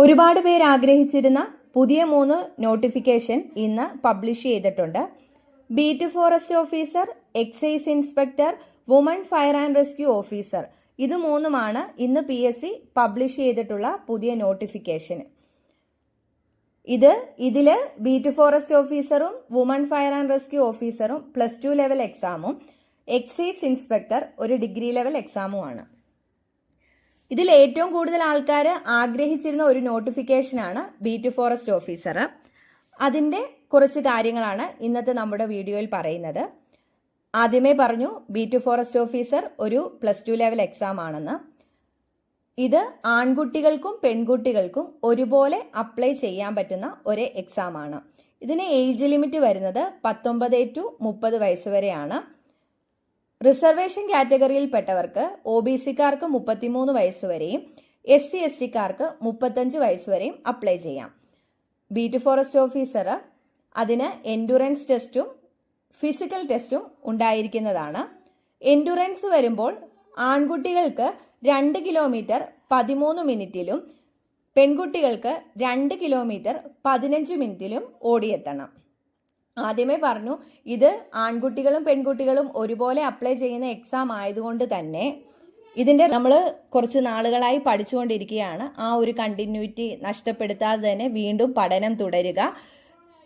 ഒരുപാട് പേർ ആഗ്രഹിച്ചിരുന്ന പുതിയ മൂന്ന് നോട്ടിഫിക്കേഷൻ ഇന്ന് പബ്ലിഷ് ചെയ്തിട്ടുണ്ട്. Beat forest officer excise inspector woman fire and rescue officer ഇത് മൂന്നുമാണ് ഇന്ന് പി എസ് സി പബ്ലിഷ് ചെയ്തിട്ടുള്ള പുതിയ നോട്ടിഫിക്കേഷൻ ഇത് ഇതിൽ ബീറ്റ് ഫോറസ്റ്റ് ഓഫീസറും വുമൺ ഫയർ ആൻഡ് റെസ്ക്യൂ ഓഫീസറും പ്ലസ് ടു ലെവൽ എക്സാമും എക്സൈസ് ഇൻസ്പെക്ടർ ഒരു ഡിഗ്രി ലെവൽ എക്സാമുമാണ് ഇതിൽ ഏറ്റവും കൂടുതൽ ആൾക്കാർ ആഗ്രഹിച്ചിരുന്ന ഒരു നോട്ടിഫിക്കേഷനാണ് ബീറ്റ് ഫോറസ്റ്റ് ഓഫീസർ അതിന്റെ കുറച്ച് കാര്യങ്ങളാണ് ഇന്നത്തെ നമ്മുടെ വീഡിയോയിൽ പറയുന്നത്. ആദ്യമേ പറഞ്ഞു ബീറ്റ് ഫോറസ്റ്റ് ഓഫീസർ ഒരു പ്ലസ് ടു ലെവൽ എക്സാം ആണെന്ന്. ഇത് ആൺകുട്ടികൾക്കും പെൺകുട്ടികൾക്കും ഒരുപോലെ അപ്ലൈ ചെയ്യാൻ പറ്റുന്ന ഒരു എക്സാം ആണ്. ഇതിന് ഏജ് ലിമിറ്റ് വരുന്നത് പത്തൊമ്പത് ടു മുപ്പത് വയസ്സ് വരെയാണ്. റിസർവേഷൻ കാറ്റഗറിയിൽപ്പെട്ടവർക്ക് ഒ ബി സിക്കാർക്ക് മുപ്പത്തിമൂന്ന് വയസ്സ് വരെയും എസ് സി എസ് ടിക്കാർക്ക് മുപ്പത്തഞ്ച് വയസ്സ് വരെയും അപ്ലൈ ചെയ്യാം. ബീറ്റ് ഫോറസ്റ്റ് ഓഫീസർ അതിന് എൻഡുറൻസ് ടെസ്റ്റും ഫിസിക്കൽ ടെസ്റ്റും ഉണ്ടായിരിക്കുന്നതാണ്. എൻഡുറൻസ് വരുമ്പോൾ ആൺകുട്ടികൾക്ക് രണ്ട് കിലോമീറ്റർ പതിമൂന്ന് മിനിറ്റിലും പെൺകുട്ടികൾക്ക് രണ്ട് കിലോമീറ്റർ പതിനഞ്ച് മിനിറ്റിലും ഓടിയെത്തണം. ആദ്യമേ പറഞ്ഞു ഇത് ആൺകുട്ടികളും പെൺകുട്ടികളും ഒരുപോലെ അപ്ലൈ ചെയ്യുന്ന എക്സാം ആയതുകൊണ്ട് തന്നെ ഇതിന്റെ നമ്മൾ കുറച്ച് നാളുകളായി പഠിച്ചുകൊണ്ടിരിക്കുകയാണ്. ആ ഒരു കണ്ടിന്യൂറ്റി നഷ്ടപ്പെടുത്താതെ തന്നെ വീണ്ടും പഠനം തുടരുക.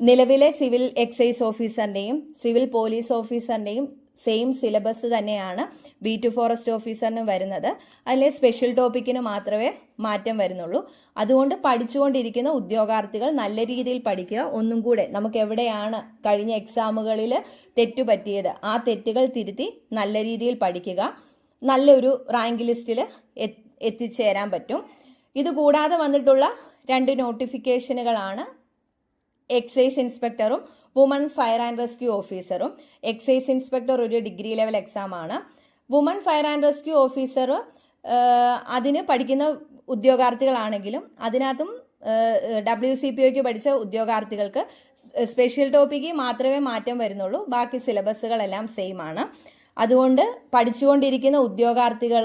നിലവിലെ സിവിൽ എക്സൈസ് ഓഫീസറിന്റെയും സിവിൽ പോലീസ് ഓഫീസറിന്റെയും സെയിം സിലബസ് തന്നെയാണ് ബി ടു ഫോറസ്റ്റ് ഓഫീസറിന് വരുന്നത്. അതിലെ സ്പെഷ്യൽ ടോപ്പിക്കിന് മാത്രമേ മാറ്റം വരുന്നുള്ളൂ. അതുകൊണ്ട് പഠിച്ചുകൊണ്ടിരിക്കുന്ന ഉദ്യോഗാർത്ഥികൾ നല്ല രീതിയിൽ പഠിക്കുക. ഒന്നും കൂടെ നമുക്ക് എവിടെയാണ് കഴിഞ്ഞ എക്സാമുകളിൽ തെറ്റുപറ്റിയത് ആ തെറ്റുകൾ തിരുത്തി നല്ല രീതിയിൽ പഠിക്കുക. നല്ലൊരു റാങ്ക് ലിസ്റ്റിൽ എത്തിച്ചേരാൻ പറ്റും. ഇതുകൂടാതെ വന്നിട്ടുള്ള രണ്ട് നോട്ടിഫിക്കേഷനുകളാണ് എക്സൈസ് ഇൻസ്പെക്ടറും വുമൺ ഫയർ ആൻഡ് റെസ്ക്യൂ ഓഫീസറും എക്സൈസ് ഇൻസ്പെക്ടർ ഒരു ഡിഗ്രി ലെവൽ എക്സാം ആണ്. Woman fire and rescue officer അതിന് പഠിക്കുന്ന ഉദ്യോഗാർത്ഥികളാണെങ്കിലും അതിനകത്തും ഡബ്ല്യു സി പി ഒക്ക് പഠിച്ച ഉദ്യോഗാർത്ഥികൾക്ക് സ്പെഷ്യൽ ടോപ്പിക്ക് മാത്രമേ മാറ്റം വരുന്നുള്ളൂ. ബാക്കി സിലബസുകളെല്ലാം സെയിം ആണ്. അതുകൊണ്ട് പഠിച്ചുകൊണ്ടിരിക്കുന്ന ഉദ്യോഗാർത്ഥികൾ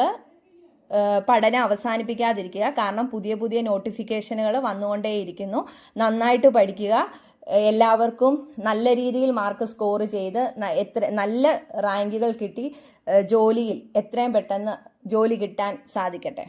പഠനം അവസാനിപ്പിക്കാതിരിക്കുക. കാരണം പുതിയ പുതിയ നോട്ടിഫിക്കേഷനുകൾ വന്നുകൊണ്ടേയിരിക്കുന്നു. നന്നായിട്ട് പഠിക്കുക. എല്ലാവർക്കും നല്ല രീതിയിൽ മാർക്ക് സ്കോർ ചെയ്ത് എത്ര നല്ല റാങ്കുകൾ കിട്ടി ജോലിയിൽ എത്രയും പെട്ടെന്ന് ജോലി കിട്ടാൻ സാധിക്കട്ടെ.